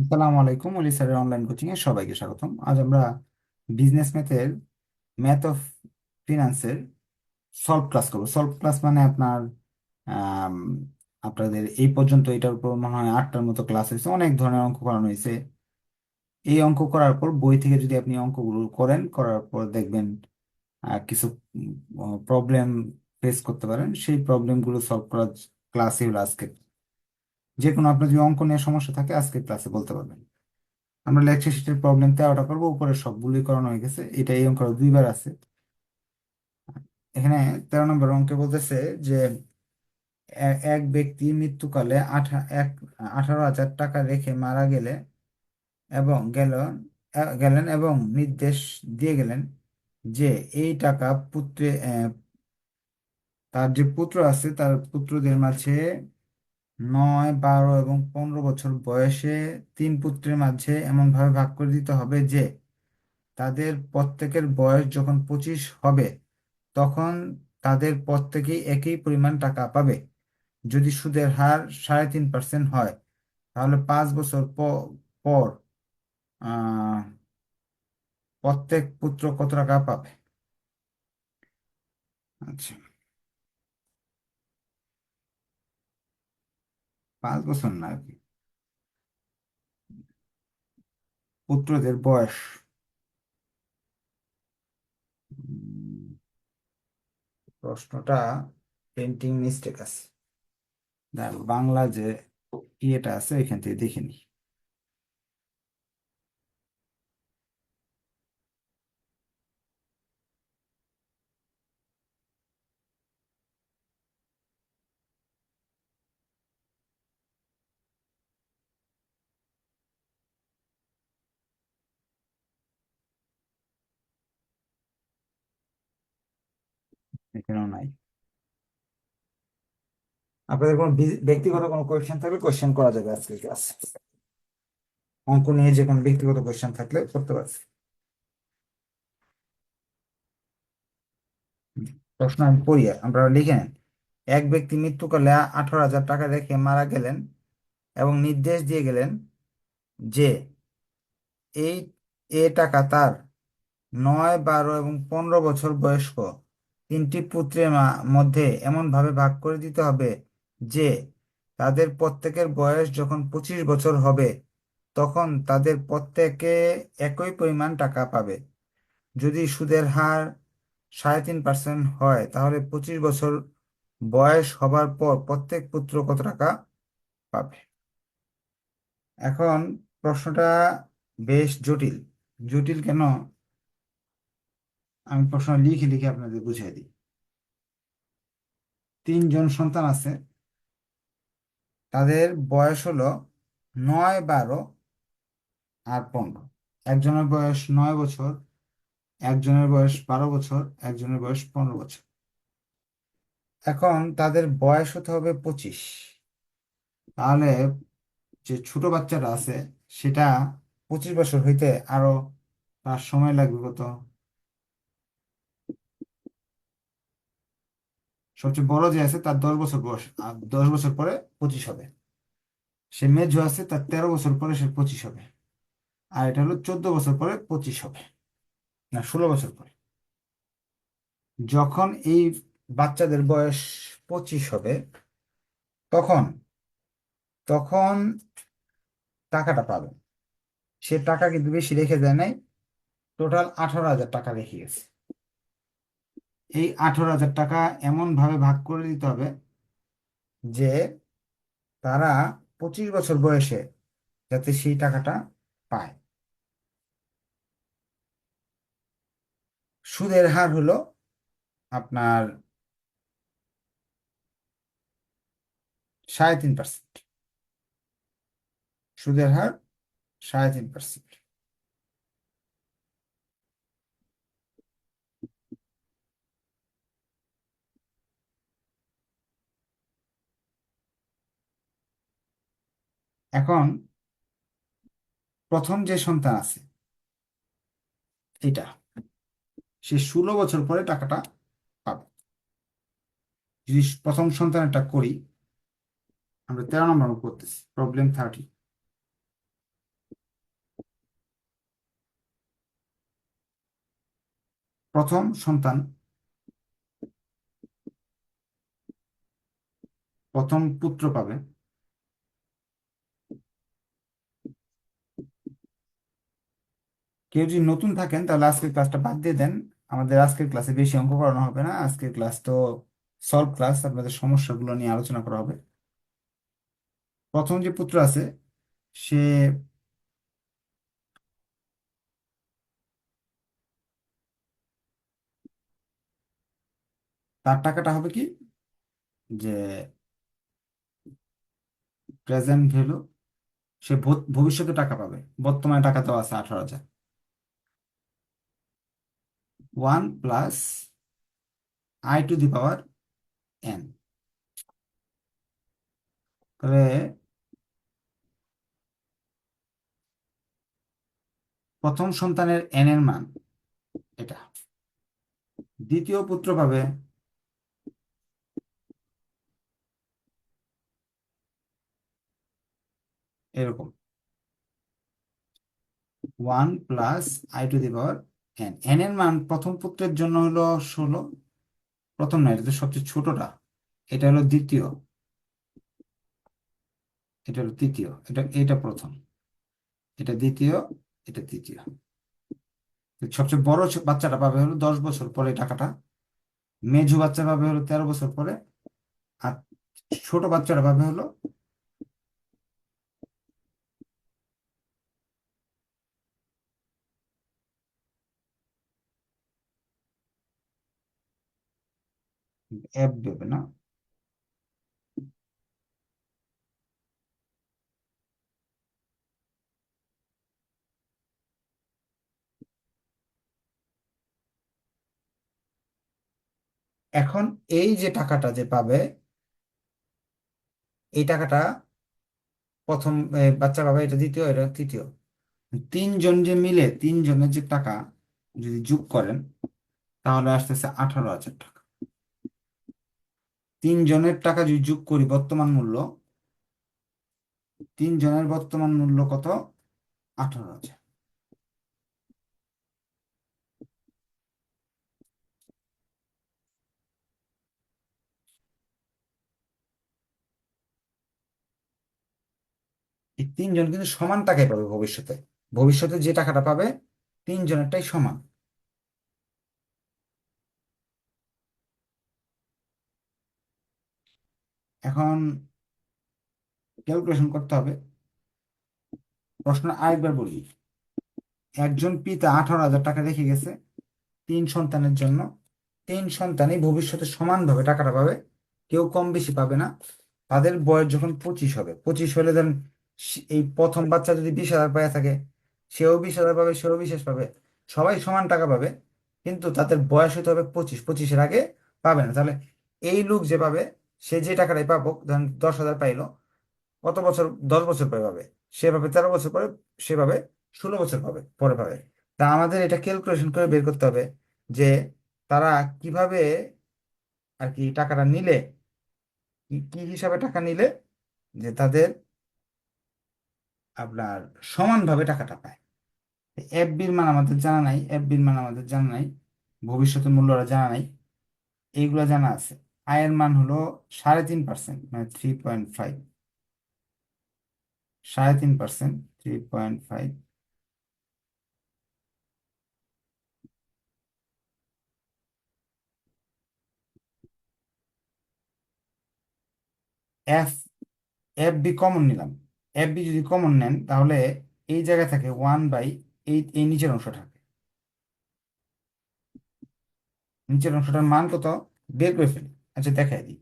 আসসালামু আলাইকুম, অলি স্যারের অনলাইন কোচিং এ সবাইকে স্বাগতম। আজ আমরা বিজনেস ম্যাথের ম্যাথ অফ ফিনান্সের সলভ ক্লাস করব। সলভ ক্লাস মানে আপনার আপনাদের এই পর্যন্ত এটার উপর মনে হয় আটটার মতো ক্লাস হয়েছে। অনেক ধরনের অঙ্ক করানো হয়েছে। এই অঙ্ক করার পর, বই থেকে যদি আপনি অঙ্কগুলো করেন, করার পর দেখবেন কিছু প্রবলেম ফেস করতে পারেন। সেই প্রবলেমগুলো সলভ করার ক্লাসই হলো আজকে। যে কোনো আপনার যদি অঙ্ক নিয়ে সমস্যা থাকে, আজকে ক্লাসে বলতে পারবেন। আমরা লেকচার শিটের প্রবলেম তেরোটা করব উপরে সবগুলোই করানো হয়ে গেছে। এটা এই অঙ্ক দুইবার আছে। এখানে তেরো নম্বর অঙ্কে বলতেছে যে এক ব্যক্তি মৃত্যুকালে আঠা, এক, আঠারো হাজার টাকা রেখে মারা গেলে এবং গেল গেলেন এবং নির্দেশ দিয়ে গেলেন যে, এই টাকা পুত্রে তার যে পুত্র আছে, তার পুত্রদের মাঝে নয়, বারো এবং পনেরো বছর বয়সে তিন পুত্রের মাঝে এমনভাবে ভাগ করে দিতে হবে যে, তাদের প্রত্যেকের বয়স যখন পঁচিশ হবে, তখন তাদের প্রত্যেকেই একই পরিমাণ টাকা পাবে। যদি সুদের হার সাড়ে তিন পার্সেন্ট হয়, তাহলে পাঁচ বছর পর প্রত্যেক পুত্র কত টাকা পাবে? আচ্ছা। পাঁচ বছর না আর কি? পুত্রদের বয়স। প্রশ্নটা পেন্টিং মিস্টেক আছে। দেখো, বাংলা যে ইয়েটা আছে, এখান থেকে দেখে নি এখানেও নাই। আপনাদের কোনো ব্যক্তিগত কোনো কোয়েশ্চেন থাকলে কোয়েশ্চেন করা যাবে আজকে ক্লাসে অঙ্ক নিয়ে যে কোনো ব্যক্তিগত কোয়েশ্চেন থাকলে করতে পারছি। প্রশ্ন আমি পড়ি আমরা লিখে নেন। এক ব্যক্তি মৃত্যুকালে আঠারো হাজার টাকা রেখে মারা গেলেন এবং নির্দেশ দিয়ে গেলেন যে এই, এ টাকা তার নয়, বারো এবং পনেরো বছর বয়স্ক তিনটি পুত্রের মধ্যে এমনভাবে ভাগ করে দিতে হবে যে তাদের প্রত্যেকের বয়স যখন পঁচিশ বছর হবে, তখন তাদের প্রত্যেকে একই পরিমাণ টাকা পাবে। যদি সুদের হার সাড়ে তিন পার্সেন্ট হয়, তাহলে পঁচিশ বছর বয়স হবার পর প্রত্যেক পুত্র কত টাকা পাবে? এখন প্রশ্নটা বেশ জটিল। জটিল কেন? আমি প্রশ্ন লিখে লিখে আপনাদের বুঝিয়ে দিই। তিনজন সন্তান আছে। তাদের বয়স হলো নয়, বারো আর পনেরো। একজনের বয়স নয় বছর, একজনের বয়স বারো বছর, একজনের বয়স পনেরো বছর। এখন তাদের বয়স হতে হবে পঁচিশ। তাহলে যে ছোট বাচ্চাটা আছে, সেটা পঁচিশ বছর হইতে আরও তার সময় লাগবে কত? সবচেয়ে বড় যে আছে তার দশ বছর বয়স, আর দশ বছর পরে পঁচিশ হবে। সে মেজো আছে তার তেরো বছর পরে সে পঁচিশ হবে। আর এটা হলো চোদ্দ বছর পরে পঁচিশ হবে, না, ষোলো বছর পরে। যখন এই বাচ্চাদের বয়স পঁচিশ হবে, তখন তখন টাকাটা পাবে। সে টাকা কিন্তু বেশি রেখে দেয় নাই, টোটাল আঠারো হাজার টাকা রেখে গেছে। এই আঠারো হাজার টাকা এমন ভাবে ভাগ করে দিতে হবে যে তারা পঁচিশ বছর বয়সে যাতে সেই টাকাটা পায়। সুদের হার হলো আপনার সাড়ে তিন পার্সেন্ট সুদের হার সাড়ে তিন পার্সেন্ট এখন প্রথম যে সন্তান আছে, এটা, সে ষোলো বছর পরে টাকাটা পাবে। যদি প্রথম সন্তানেরটা করি, আমরা তেরো নম্বর করতেছি প্রবলেম থার্টি প্রথম সন্তান, প্রথম পুত্র পাবে কেউ যদি নতুন থাকেন, তাহলে আজকের ক্লাসটা বাদ দিয়ে দেন। আমাদের আজকের ক্লাসে বেশি অঙ্ক করানো হবে না। আজকের ক্লাস তো সলভ ক্লাস আপনাদের সমস্যাগুলো নিয়ে আলোচনা করা হবে। প্রথম যে পুত্র আছে, সে তার টাকাটা হবে কি? যে প্রেজেন্ট ভ্যালু সে ভবিষ্যতে টাকা পাবে। বর্তমানে টাকা দেওয়া আছে আঠারো হাজার। One plus I to the power N. তবে প্রথম সন্তানের এন এর মান এটা। দ্বিতীয় পুত্র পাবে এরকম। One plus I to the power N N এর মান প্রথম পুত্রের জন্য হলো ষোলো, প্রথম নয়, এটা তো সবচেয়ে ছোটটা। এটা হলো দ্বিতীয়। এটা হলো তৃতীয়। এটা এটা প্রথম। এটা দ্বিতীয়, এটা তৃতীয়। সবচেয়ে বড় বাচ্চাটা পাবে হলো দশ বছর পরে টাকাটা। মেঝো বাচ্চা পাবে হলো তেরো বছর পরে। আর ছোট বাচ্চাটা পাবে হলো এফ দেবে না। এখন এই যে টাকাটা যে পাবে, এই টাকাটা প্রথম বাচ্চা পাবে, এটা দ্বিতীয়, এটা তৃতীয়। তিনজন যে মিলে, তিনজনের যে টাকা যদি যোগ করেন, তাহলে আসতেছে আঠারো হাজার টাকা। তিনজনের টাকা যদি যোগ করি, বর্তমান মূল্য, তিনজনের বর্তমান মূল্য কত? আঠারো হাজার। তিনজন কিন্তু সমান টাকাই পাবে ভবিষ্যতে। ভবিষ্যতে যে টাকাটা পাবে, তিনজনেরটাই সমান। এখন ক্যালকুলেশন করতে হবে। প্রশ্ন আরেকবার বলি, একজন পিতা আঠারো হাজার টাকা রেখে গেছে তিন সন্তানের জন্য। তিন সন্তানই ভবিষ্যতে সমানভাবে টাকাটা পাবে, কেউ কম বেশি পাবে না। তাদের বয়স যখন পঁচিশ হবে, পঁচিশ হলে ধরেন এই প্রথম বাচ্চা যদি বিশ হাজার পায় থাকে, সেও বিশ হাজার পাবে, সেও বিশেষ পাবে, সবাই সমান টাকা পাবে, কিন্তু তাদের বয়স হতে হবে পঁচিশ, পঁচিশের আগে পাবে না। তাহলে এই লোক যে পাবে সে যে টাকাটাই পাবো, ধরেন দশ হাজার পাইলো, কত বছর? দশ বছর পরে পাবে। সেভাবে তেরো বছর পরে সেভাবে ষোলো বছর পাবে, পরে পাবে। তা আমাদের এটা ক্যালকুলেশন করে বের করতে হবে যে তারা কীভাবে আর কি টাকাটা নিলে, কি হিসাবে টাকা নিলে যে তাদের আপনার সমানভাবে টাকাটা পায়। এফ বির মান আমাদের জানা নাই এফ বির মান আমাদের জানা নাই, ভবিষ্যতের মূল্যটা জানা নাই, এইগুলো জানা আছে। আয়ের মান হলো সাড়ে তিন পার্সেন্ট মানে থ্রি পয়েন্ট ফাইভ সাড়ে তিন percent three point five F F B common নিলাম। এফ বি যদি কমন নেন, তাহলে এই জায়গায় থাকে ওয়ান বাই এই এই নিচের অংশ থাকে। নিচের অংশটার মান কত? বের করে ফেলি। আচ্ছা দেখাই দিই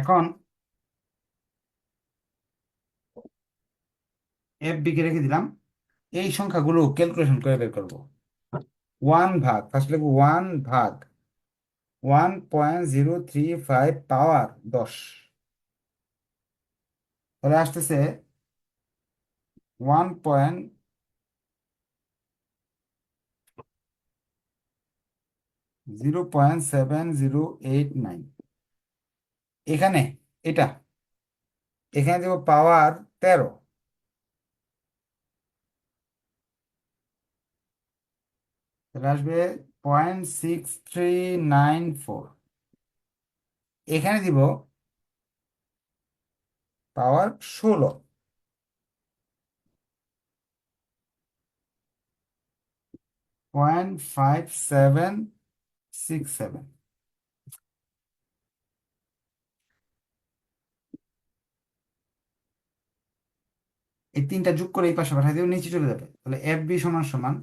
এখন এফ বিকে রেখে দিলাম। এই সংখ্যাগুলো ক্যালকুলেশন করে বের করব। ওয়ান ভাগ ফার্স্ট লিখব ওয়ান ভাগ one point zero three five power দশ। তাহলে আসতেছে one point zero point seven zero eight nine এখানে, এটা। এখানে দেবো পাওয়ার তেরো। আসবে point six three nine four এখানে দিব পাওয়ার ষোলো। Point five seven six seven এই তিনটা যোগ করে এই পাশে পাঠাই দেবে নিচে চলে যাবে। তাহলে এফ বি সমান সমান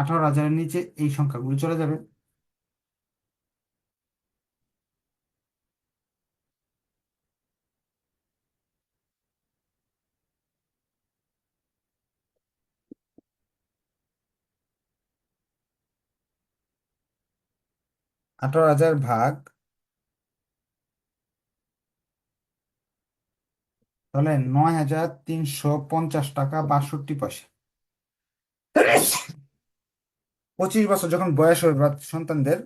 আঠারো হাজারের নিচে এই সংখ্যাগুলো চলে যাবে। আঠারো হাজার ভাগ তাহলে নয় হাজার তিনশো পঞ্চাশ টাকা বাষট্টি পয়সা। পঁচিশ বছর যখন বয়স হবে সন্তানদের,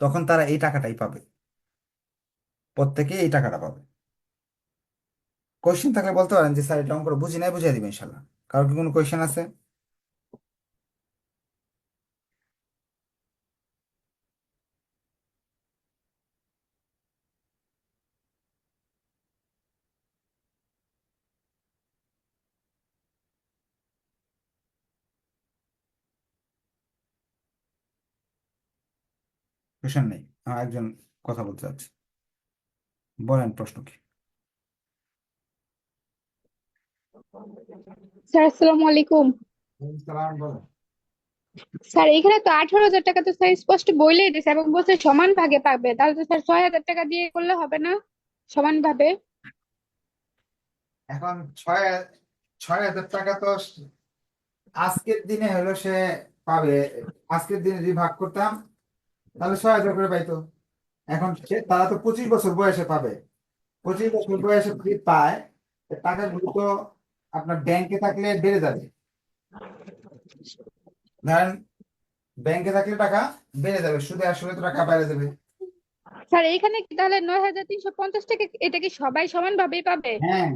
তখন তারা এই টাকাটাই পাবে। প্রত্যেকে এই টাকাটা পাবে। কোয়েশ্চেন থাকলে বলতে পারেন যে, স্যার, এটা অঙ্ক বুঝি নাই বুঝিয়ে দিবেন, ইনশাল্লাহ। কারও কি কোনো কোয়েশ্চেন আছে? কোয়েশ্চেন নেই। একজন কথা বলতে চাচ্ছে বলেন প্রশ্ন কি? স্যার আসসালামু আলাইকুম। স্যার এখানে তো আঠারো হাজার টাকা তো স্যার স্পষ্ট বলেই দিয়েছে এবং বলছে সমান ভাগে পাবে। তাহলে তো স্যার ছয় হাজার টাকা দিয়ে করলে হবে না? সমান ভাবে? এখন ছয় ছয় হাজার টাকা তো আজকের দিনে হলো সে পাবে। আজকের দিনে যদি ভাগ করতাম তাহলে ছয় হাজার করে পাইতো। এখন তারা তো পঁচিশ বছর বয়সে পাবে। পঁচিশ বছর বয়সে যদি পায় টাকাগুলো তো আপনার ব্যাংকে থাকলে বেড়ে যাবে। ধরেন ব্যাংকে থাকলে টাকা বেড়ে যাবে সুদে আসলে তো টাকা বেড়ে যাবে। স্যার এখানে কি তাহলে নয় হাজার তিনশো পঞ্চাশ টাকা এটা কি সবাই সমান ভাবেই পাবে? হ্যাঁ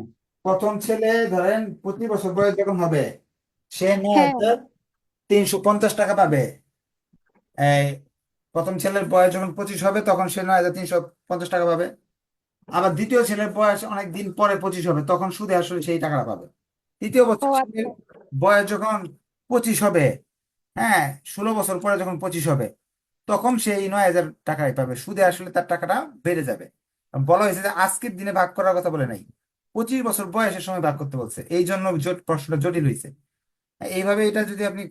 প্রথম ছেলে ধরেন পঁচিশ বছর বয়স যখন হবে সে নয় হ্যাঁ। হাজার তিনশো পঞ্চাশ টাকা পাবে। প্রথম ছেলের বয়স যখন পঁচিশ হবে তখন সে নয় হাজার তিনশো পঞ্চাশ টাকা পাবে। আবার দ্বিতীয় ছেলের বয়স অনেক দিন পরে পঁচিশ হবে তখন সুদে আসলে সেই টাকাটা পাবে। তৃতীয় বছর আচ্ছা। বয়স যখন পঁচিশ হবে হ্যাঁ ষোলো বছর পরে যখন পঁচিশ হবে তখন সে এই নয় হাজার টাকাই পাবে। সুদে আসলে তার টাকাটা বেড়ে যাবে। বলা হয়েছে যে আজকের দিনে ভাগ করার কথা বলে নাই পঁচিশ বছর বয়সের সময় ভাগ করতে বলছে। এই জন্য জট প্রশ্নটা জটিল হয়েছে এইভাবে এটা যদি আপনি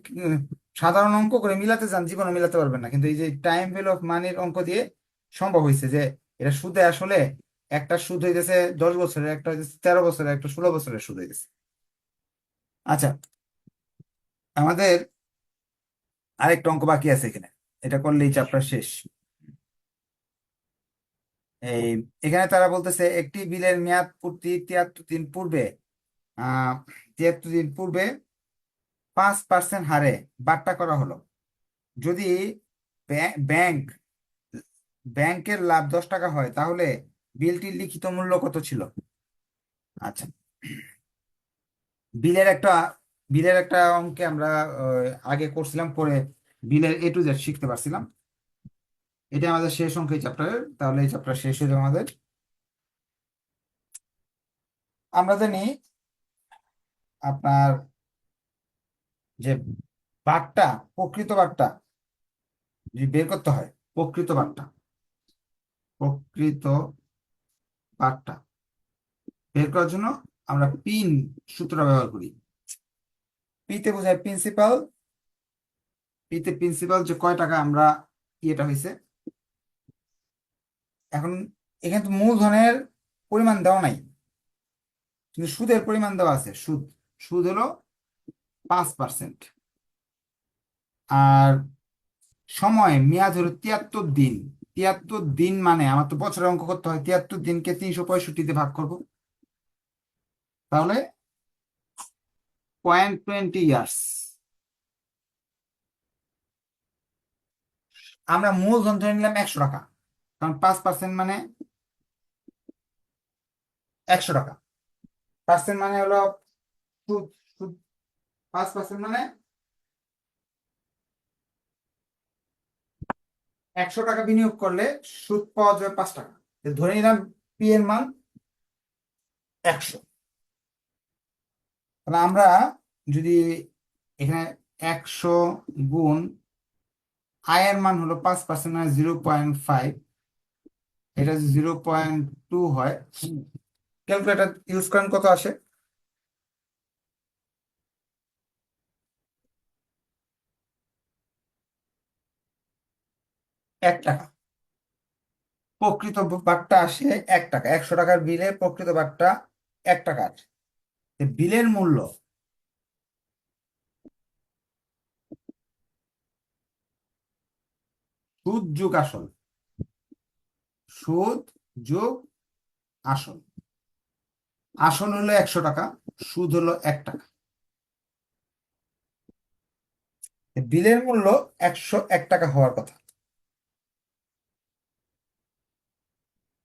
সাধারণ অঙ্ক করে মিলাতে চান জীবনে মিলাতে পারবেন না। কিন্তু এই যে টাইম ভ্যালু অফ মানির অঙ্ক দিয়ে সম্ভব হয়েছে যে এটা সুদে আসলে একটা সুদ হইতেছে দশ বছরের, একটা হইতেছে তেরো বছরের, একটা ষোলো বছরের সুদ হইতেছে। আচ্ছা আমাদের আরেকটা অঙ্ক বাকি আছে এখানে। এটা করলেই চ্যাপ্টার শেষ। এই এখানে তারা বলতেছে, একটি বিলের মেয়াদ পূর্তি তিয়াত্তর দিন পূর্বে, আহ, তিয়াত্তর দিন পূর্বে পাঁচ পার্সেন্ট হারে বাট্টা করা হলো। যদি ব্যাংক, ব্যাংকের লাভ দশ টাকা হয়, তাহলে বিলটির লিখিত মূল্য কত ছিল? আচ্ছা। বিলের একটা বিলের একটা অঙ্কে আমরা আগে করছিলাম, পরে বিলের এ টু জেড শিখতে পারছিলাম। এটা আমাদের শেষ অঙ্ক এই চ্যাপ্টারের তাহলে এই চ্যাপ্টার শেষ হয়ে যাবে আমাদের। আমরা জানি আপনার যে বাট্টা প্রকৃত যদি বের করতে হয়, প্রকৃত বাট্টা প্রকৃত বাট্টা বের করার জন্য আমরা পিন সূত্র ব্যবহার করি। পিতে বোঝায় প্রিন্সিপাল পিতে প্রিন্সিপাল যে কয় টাকা আমরা ইয়েটা হয়েছে এখন এখানে তো মূলধনের পরিমাণ দেওয়া নাই, কিন্তু সুদের পরিমাণ দেওয়া আছে, সুদ। সুদ হলো পাঁচ পার্সেন্ট আর সময়, মেয়াদ হলো তিয়াত্তর দিন। তিয়াত্তর দিন মানে আমার তো বছরের অঙ্ক করতে হয়, তিয়াত্তর দিনকে তিনশো পঁয়ষট্টিতে ভাগ করব। তাহলে পয়েন্ট টোয়েন্টি ইয়ার্স আমরা মূলধন ধরে নিলাম একশো টাকা। কারণ পাঁচ পার্সেন্ট মানে একশো টাকা। পার্সেন্ট মানে হলো পাঁচ পার্সেন্ট মানে? একশো টাকা বিনিয়োগ করলে সুদ পাওয়া যাবে পাঁচ টাকা। ধরে নিলাম পি এর মান একশো। তাহলে আমরা যদি এখানে একশো গুণ আয়ের মান হলো পাঁচ পার্সেন্ট মানে জিরো পয়েন্ট ফাইভ। এটা জিরো পয়েন্ট টু হয়, ক্যালকুলেটর ইউজ করেন কত আসে? এক টাকা। প্রকৃত বাঘটা আসে এক টাকা। একশো টাকার বিলে প্রকৃত বাঘটা এক টাকা আছে বিলের মূল্য সুদ যোগ আসল। সুদ যোগ আসল। আসল হলো একশো টাকা, সুদ হলো এক টাকা। বিলের মূল্য একশো এক টাকা হওয়ার কথা।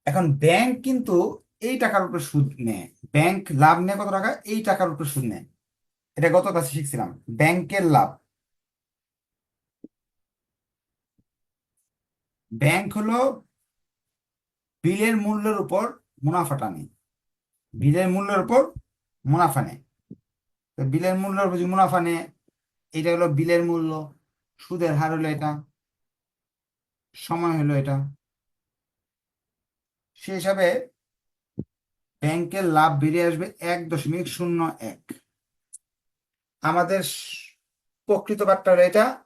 এখন ব্যাংক কিন্তু এই টাকার উপরে সুদ নেয়। ব্যাংক লাভ নেয় কত টাকা? এই টাকার উপরে সুদ নেয়। এটা গত ক্লাসে শিখছিলাম। ব্যাংকের লাভ। ব্যাংক হলো বিলের মূল্যের উপর মুনাফাটা নেই বিলের মূল্যের উপর মুনাফা নেয়। বিলের মূল্যের উপর মুনাফা নেয়, এটা হলো বিলের মূল্য। সুদের হার হলো এটা। সময় হলো এটা। সে হিসাবে ব্যাংকের লাভ বেরিয়ে আসবে এক দশমিক শূন্য এক। আমাদের প্রকৃত বার্তা এটা,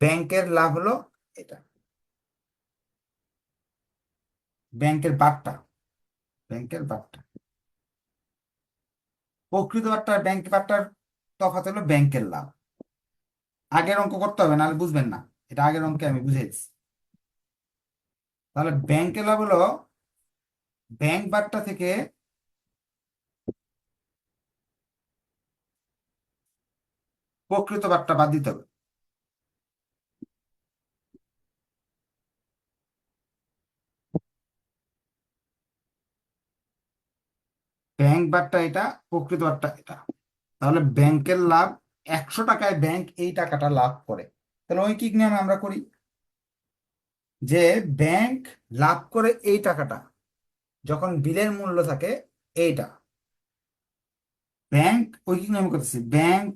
ব্যাংকের লাভ হলো এটা। ব্যাংকের বার্তা ব্যাংকের বার্তা। প্রকৃত বার্তা ব্যাংক বার্তার তফাৎ হলো ব্যাংকের লাভ। আগের অঙ্ক করতে হবে, নাহলে বুঝবেন না। এটা আগের অঙ্কে আমি বুঝেছি তাহলে ব্যাংকের লাভ হলো ব্যাংক বার্তা থেকে প্রকৃত বার্তা বাদ দিতে হবে। ব্যাংক বার্তা এটা, প্রকৃত বার্তা এটা। তাহলে ব্যাংকের লাভ একশো টাকায় ব্যাংক এই টাকাটা লাভ করে। তাহলে ঐকিক নিয়মে আমরা করি যে ব্যাংক লাভ করে এই টাকাটা। যখন বিলের মূল্য থাকে এইটা। ব্যাংক ঐকিক নিয়মে করতেছি, ব্যাংক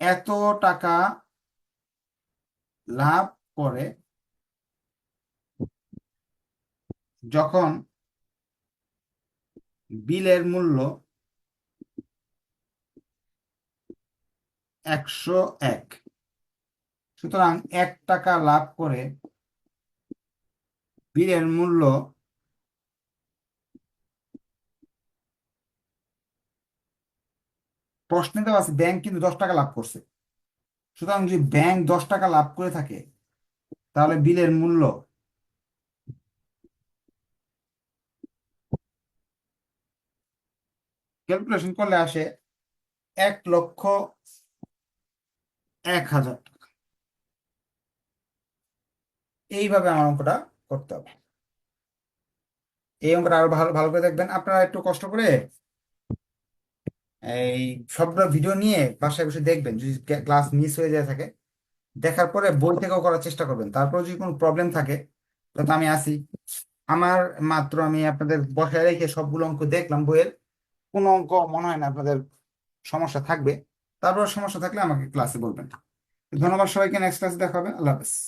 এত টাকা লাভ করে যখন বিলের মূল্য একশো এক। সুতরাং এক টাকা লাভ করে বিলের মূল্য প্রশ্নে দেওয়া আছে ব্যাংক কিন্তু দশ টাকা লাভ করছে। সুতরাং যদি ব্যাংক দশ টাকা লাভ করে থাকে, তাহলে বিলের মূল্য ক্যালকুলেশন করলে আসে এক লক্ষ এক হাজার টাকা এইভাবে আমার অঙ্কটা করতে হবে। এই অঙ্কটা আরও ভালো ভালো করে দেখবেন। আপনারা একটু কষ্ট করে এই সবগুলো ভিডিও নিয়ে বাসায় বসে দেখবেন। যদি ক্লাস মিস হয়ে যায় থাকে, দেখার পরে বই থেকেও করার চেষ্টা করবেন। তারপর যদি কোনো প্রবলেম থাকে, তাহলে আমি আসি আমার মাত্র আমি আপনাদের বসায় রেখে সবগুলো অঙ্ক দেখলাম বইয়ের। কোনো অঙ্ক মনে হয় না আপনাদের সমস্যা থাকবে। তারপর সমস্যা থাকলে আমাকে ক্লাসে বলবেন। ধন্যবাদ সবাইকে। নেক্সট ক্লাসে দেখা আল্লাহ হাফেজ।